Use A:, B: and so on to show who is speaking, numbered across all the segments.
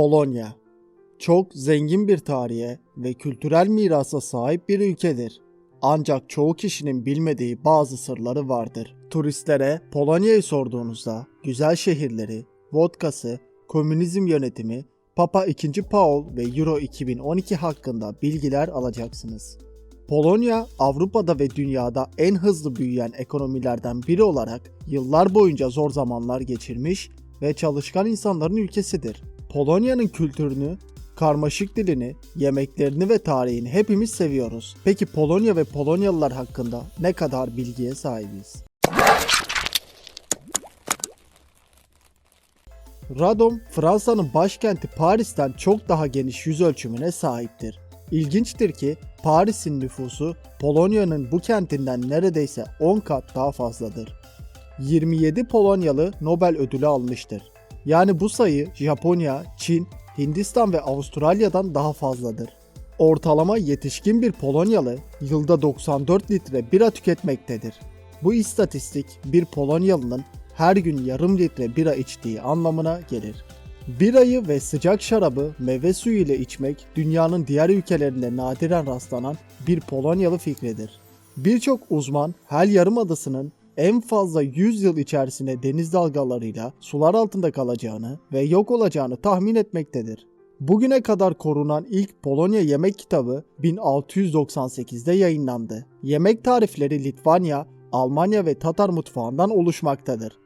A: Polonya çok zengin bir tarihe ve kültürel mirasa sahip bir ülkedir. Ancak çoğu kişinin bilmediği bazı sırları vardır. Turistlere Polonya'yı sorduğunuzda güzel şehirleri, vodkası, komünizm yönetimi, Papa II. Paul ve Euro 2012 hakkında bilgiler alacaksınız. Polonya, Avrupa'da ve dünyada en hızlı büyüyen ekonomilerden biri olarak yıllar boyunca zor zamanlar geçirmiş ve çalışkan insanların ülkesidir. Polonya'nın kültürünü, karmaşık dilini, yemeklerini ve tarihini hepimiz seviyoruz. Peki Polonya ve Polonyalılar hakkında ne kadar bilgiye sahibiz? Radom, Fransa'nın başkenti Paris'ten çok daha geniş yüz ölçümüne sahiptir. İlginçtir ki Paris'in nüfusu Polonya'nın bu kentinden neredeyse 10 kat daha fazladır. 27 Polonyalı Nobel ödülü almıştır. Yani bu sayı Japonya, Çin, Hindistan ve Avustralya'dan daha fazladır. Ortalama yetişkin bir Polonyalı yılda 94 litre bira tüketmektedir. Bu istatistik bir Polonyalı'nın her gün yarım litre bira içtiği anlamına gelir. Birayı ve sıcak şarabı meyve suyu ile içmek dünyanın diğer ülkelerinde nadiren rastlanan bir Polonyalı fikridir. Birçok uzman Hel Yarımadası'nın en fazla 100 yıl içerisinde deniz dalgalarıyla sular altında kalacağını ve yok olacağını tahmin etmektedir. Bugüne kadar korunan ilk Polonya yemek kitabı 1698'de yayınlandı. Yemek tarifleri Litvanya, Almanya ve Tatar mutfağından oluşmaktadır.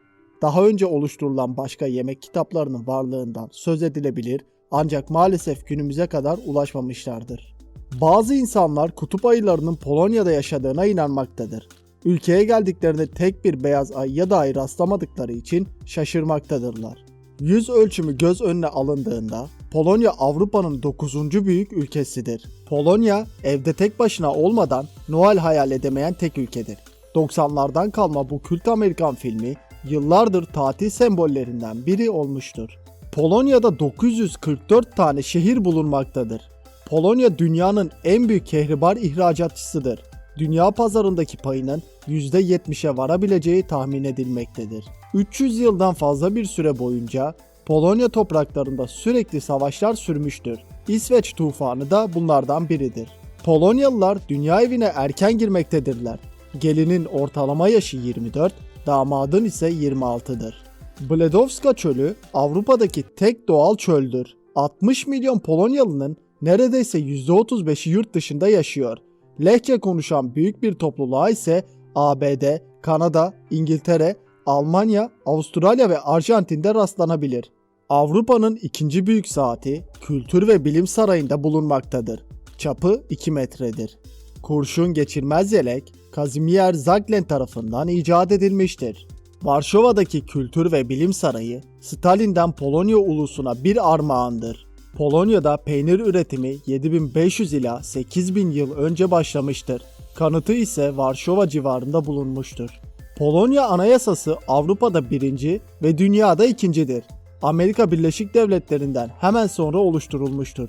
A: Daha önce oluşturulan başka yemek kitaplarının varlığından söz edilebilir ancak maalesef günümüze kadar ulaşmamışlardır. Bazı insanlar kutup ayılarının Polonya'da yaşadığına inanmaktadır. Ülkeye geldiklerinde tek bir beyaz ayıya dahi rastlamadıkları için şaşırmaktadırlar. Yüz ölçümü göz önüne alındığında Polonya Avrupa'nın 9. büyük ülkesidir. Polonya evde tek başına olmadan Noel hayal edemeyen tek ülkedir. 90'lardan kalma bu kült Amerikan filmi yıllardır tatil sembollerinden biri olmuştur. Polonya'da 944 tane şehir bulunmaktadır. Polonya dünyanın en büyük kehribar ihracatçısıdır. Dünya pazarındaki payının %70'e varabileceği tahmin edilmektedir. 300 yıldan fazla bir süre boyunca Polonya topraklarında sürekli savaşlar sürmüştür. İsveç tufanı da bunlardan biridir. Polonyalılar dünya evine erken girmektedirler. Gelinin ortalama yaşı 24, damadın ise 26'dır. Bledowska çölü Avrupa'daki tek doğal çöldür. 60 milyon Polonyalı'nın neredeyse %35'i yurt dışında yaşıyor. Lehçe konuşan büyük bir topluluğa ise ABD, Kanada, İngiltere, Almanya, Avustralya ve Arjantin'de rastlanabilir. Avrupa'nın ikinci büyük saati Kültür ve Bilim Sarayı'nda bulunmaktadır. Çapı 2 metredir. Kurşun geçirmez yelek Kazimier Zaglen tarafından icat edilmiştir. Varşova'daki Kültür ve Bilim Sarayı, Stalin'den Polonya ulusuna bir armağandır. Polonya'da peynir üretimi 7500 ila 8000 yıl önce başlamıştır. Kanıtı ise Varşova civarında bulunmuştur. Polonya Anayasası Avrupa'da birinci ve dünyada ikincidir. Amerika Birleşik Devletleri'nden hemen sonra oluşturulmuştur.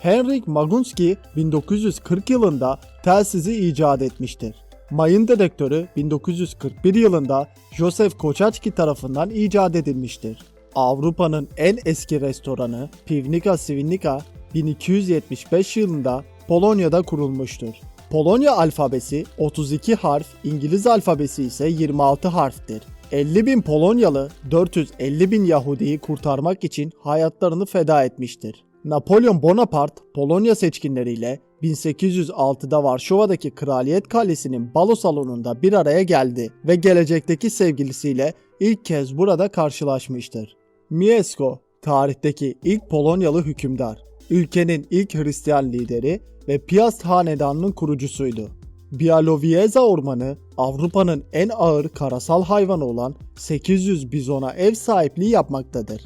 A: Henryk Magunski 1940 yılında telsizi icat etmiştir. Mayın dedektörü 1941 yılında Joseph Kochatsky tarafından icat edilmiştir. Avrupa'nın en eski restoranı Pivnica Svinnica 1275 yılında Polonya'da kurulmuştur. Polonya alfabesi 32 harf, İngiliz alfabesi ise 26 harftir. 50 bin Polonyalı 450 bin Yahudi'yi kurtarmak için hayatlarını feda etmiştir. Napolyon Bonaparte Polonya seçkinleriyle 1806'da Varşova'daki Kraliyet Kalesi'nin balo salonunda bir araya geldi ve gelecekteki sevgilisiyle ilk kez burada karşılaşmıştır. Mieszko, tarihteki ilk Polonyalı hükümdar, ülkenin ilk Hristiyan lideri ve Piast hanedanının kurucusuydu. Bialowieza Ormanı, Avrupa'nın en ağır karasal hayvanı olan 800 bizona ev sahipliği yapmaktadır.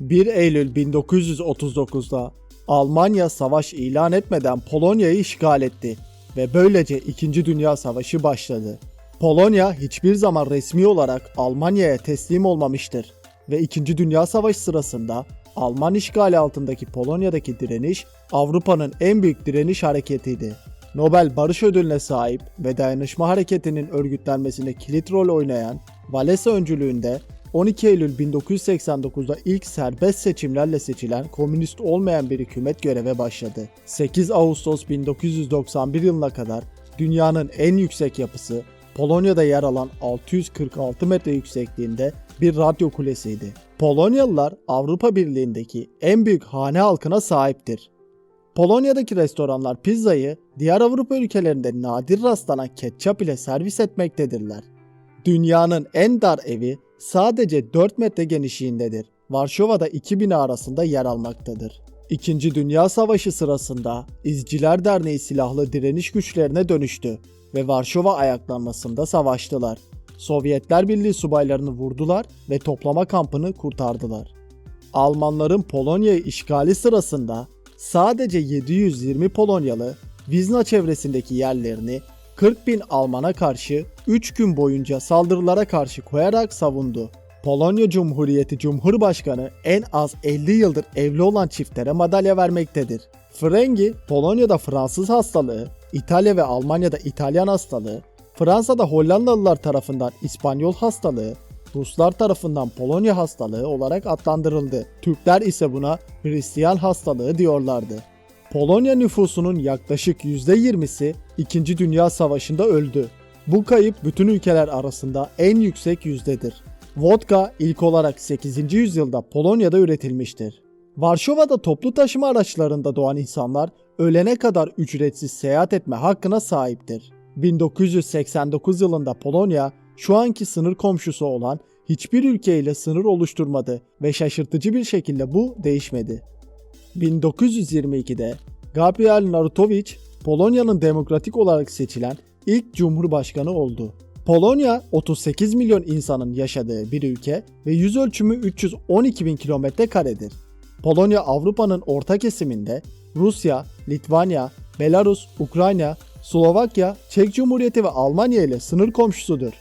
A: 1 Eylül 1939'da Almanya savaş ilan etmeden Polonya'yı işgal etti ve böylece 2. Dünya Savaşı başladı. Polonya hiçbir zaman resmi olarak Almanya'ya teslim olmamıştır ve 2. Dünya Savaşı sırasında Alman işgali altındaki Polonya'daki direniş Avrupa'nın en büyük direniş hareketiydi. Nobel Barış Ödülüne sahip ve dayanışma hareketinin örgütlenmesine kilit rol oynayan Walesa öncülüğünde 12 Eylül 1989'da ilk serbest seçimlerle seçilen komünist olmayan bir hükümet göreve başladı. 8 Ağustos 1991 yılına kadar dünyanın en yüksek yapısı Polonya'da yer alan 646 metre yüksekliğinde bir radyo kulesiydi. Polonyalılar Avrupa Birliği'ndeki en büyük hane halkına sahiptir. Polonya'daki restoranlar pizzayı diğer Avrupa ülkelerinde nadir rastlanan ketçap ile servis etmektedirler. Dünyanın en dar evi sadece 4 metre genişliğindedir. Varşova'da iki bina arasında yer almaktadır. İkinci Dünya Savaşı sırasında İzciler Derneği silahlı direniş güçlerine dönüştü ve Varşova ayaklanmasında savaştılar. Sovyetler Birliği subaylarını vurdular ve toplama kampını kurtardılar. Almanların Polonya'yı işgali sırasında sadece 720 Polonyalı Vizna çevresindeki yerlerini 40 bin Alman'a karşı 3 gün boyunca saldırılara karşı koyarak savundu. Polonya Cumhuriyeti Cumhurbaşkanı en az 50 yıldır evli olan çiftlere madalya vermektedir. Frengi, Polonya'da Fransız hastalığı, İtalya ve Almanya'da İtalyan hastalığı, Fransa'da Hollandalılar tarafından İspanyol hastalığı, Ruslar tarafından Polonya hastalığı olarak adlandırıldı. Türkler ise buna Hristiyan hastalığı diyorlardı. Polonya nüfusunun yaklaşık %20'si 2. Dünya Savaşı'nda öldü. Bu kayıp bütün ülkeler arasında en yüksek yüzdedir. Vodka ilk olarak 8. yüzyılda Polonya'da üretilmiştir. Varşova'da toplu taşıma araçlarında doğan insanlar ölene kadar ücretsiz seyahat etme hakkına sahiptir. 1989 yılında Polonya şu anki sınır komşusu olan hiçbir ülkeyle sınır oluşturmadı ve şaşırtıcı bir şekilde bu değişmedi. 1922'de Gabriel Narutowicz Polonya'nın demokratik olarak seçilen ilk cumhurbaşkanı oldu. Polonya 38 milyon insanın yaşadığı bir ülke ve yüz ölçümü 312 bin kilometre karedir. Polonya Avrupa'nın orta kesiminde Rusya, Litvanya, Belarus, Ukrayna, Slovakya, Çek Cumhuriyeti ve Almanya ile sınır komşusudur.